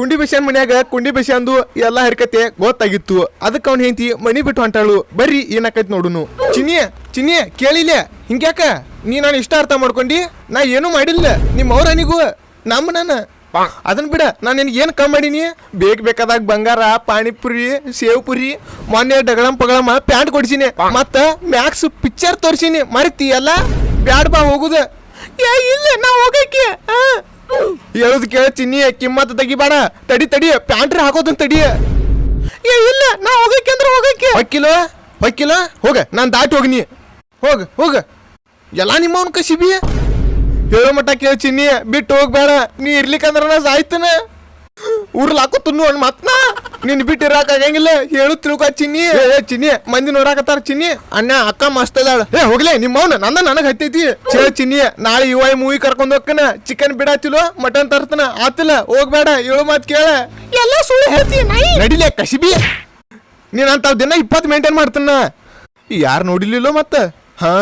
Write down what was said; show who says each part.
Speaker 1: ಕುಂಡಿ ಬಸ್ಯಾನ್ ಮನ್ಯಾಗ ಕುಂಡಿ ಬಸ್ಯಾಂದು ಎಲ್ಲ ಹರಕತೆ ಗೊತ್ತಾಗಿತ್ತು. ಅದಕ್ಕೆ ಅವ್ನ ಹೆಂಡತಿ ಮನಿ ಬಿಟ್ಟು ಹೊಂಟಾಳು. ಬರ್ರಿ, ಏನಾಕೈತಿ ನೋಡುನು. ಚಿನ್ನಿ ಚಿನ್ನಿ ಕೇಳಿಲ್ಲ ಹಿಂಗ್ಯಾಕ? ನೀ ನಾನು ಇಷ್ಟ ಅರ್ಥ ಮಾಡ್ಕೊಂಡಿ. ನಾ ಏನೂ ಮಾಡಿಲ್ಲ. ನಿಮ್ಮ ಅವ್ರನಿಗೂ, ನಮ್ಮ ನಾನು. ಅದನ್ ಬಿಡ, ನಾನು ನಿನಗೆ ಏನು ಕಮ್ಮಿ ಮಾಡೀನಿ? ಬೇಕ್ ಬೇಕಾದಾಗ ಬಂಗಾರ, ಪಾನಿಪುರಿ ಸೇವ್ ಪುರಿ ಮೊನ್ನೆ ಡಗಳಂ ಪಗಳಮ್ಮ ಪ್ಯಾಂಟ್ ಕೊಡ್ಸೀನಿ. ಮತ್ತ ಮ್ಯಾಕ್ಸ್ ಪಿಕ್ಚರ್ ತೋರ್ಸೀನಿ. ಮರಿತಿ ಎಲ್ಲ? ಬ್ಯಾಡ್ ಬಾ ಹೋಗುದ. ಏ, ಇಲ್ಲ, ನಾ ಹೋಗಕ್ಕೆ. ಹೇಳುದು ಕೇಳ ಚಿನ್ನಿ ಕಿಮ್ಮತ್ ತೆಗಿಬೇಡ ತಡಿ ತಡಿ ಪ್ಯಾಂಟ್ರಿ ಹಾಕೋದನ್ ತಡಿ. ಏ ಇಲ್ಲ ನಾ ಹೋಗಕ್ಕೆ ಅಂದ್ರೆ ಹೋಗಕ್ಕೆ. ಹೊಕ್ಕಿಲ ಹೊಕ್ಕಿಲ ಹೋಗ ನಾನು ದಾಟಿ ಹೋಗಿನಿ. ಹೋಗ ಹೋಗ. ಎಲ್ಲ ನಿಮ್ಮವನ್ ಕಸಿಬಿ. ಹೇಳೋ ಮಟ್ಟ ಕೇಳ ಚಿನ್ನಿ ಬಿಟ್ಟು ಹೋಗ್ಬೇಡ. ನೀ ಇರ್ಲಿಕ್ಕಂದ್ರ ನಾ ಸಾಯ್ತನ. ತುನ್ನು ಅಣ್ಣ ಮತ್ನ ನಿನ್ ಬಿಟ್ಟು ಇರಾಕ್ ಆಗಂಗಿಲ್ಲ ಹೇಳು ತಿಳ್ಕೊ ಚಿನ್ನಿ. ಏ ಚಿನ್ನಿ. ಮಂದಿ ನೋಡಾಕತ್ತಾರ ಚಿನ್ನಿ. ಅಣ್ಣ ಅಕ್ಕ ಮಸ್ತ್ ಅದಾಳ. ಏ ಹೋಗ್ಲೇ ನಿಮ್ಮವ್ನ ನಂದ ನನಗ್ ಹತ್ತೈತಿ. ಚೇ ಚಿನ್ನಿ ನಾಳೆ ಯು ಐ ಮೂವಿ ಕರ್ಕೊಂಡ್ ಹೋಗ್ಕನ. Chicken ಬಿಡಾತಿಲೋ mutton ತರ್ತನ. ಆತಿಲ್ಲ ಹೋಗ್ಬೇಡ ಏಳು ಮಾತ್ ಕೇಳ. ಎಲ್ಲ ಸುಳ್ಳು ಹೇಳ್ತೀನಿ ನಾಯಿ? ನಡಿಲೆ ಕಸಿಬಿ. ನೀನ್ ಅಂತ ದಿನ ಇಪ್ಪತ್ತು ಮೇಂಟೈನ್ ಮಾಡ್ತಾನ. ಯಾರು ನೋಡಿಲಿಲ್ಲೋ ಮತ್ತ? ಹಾ.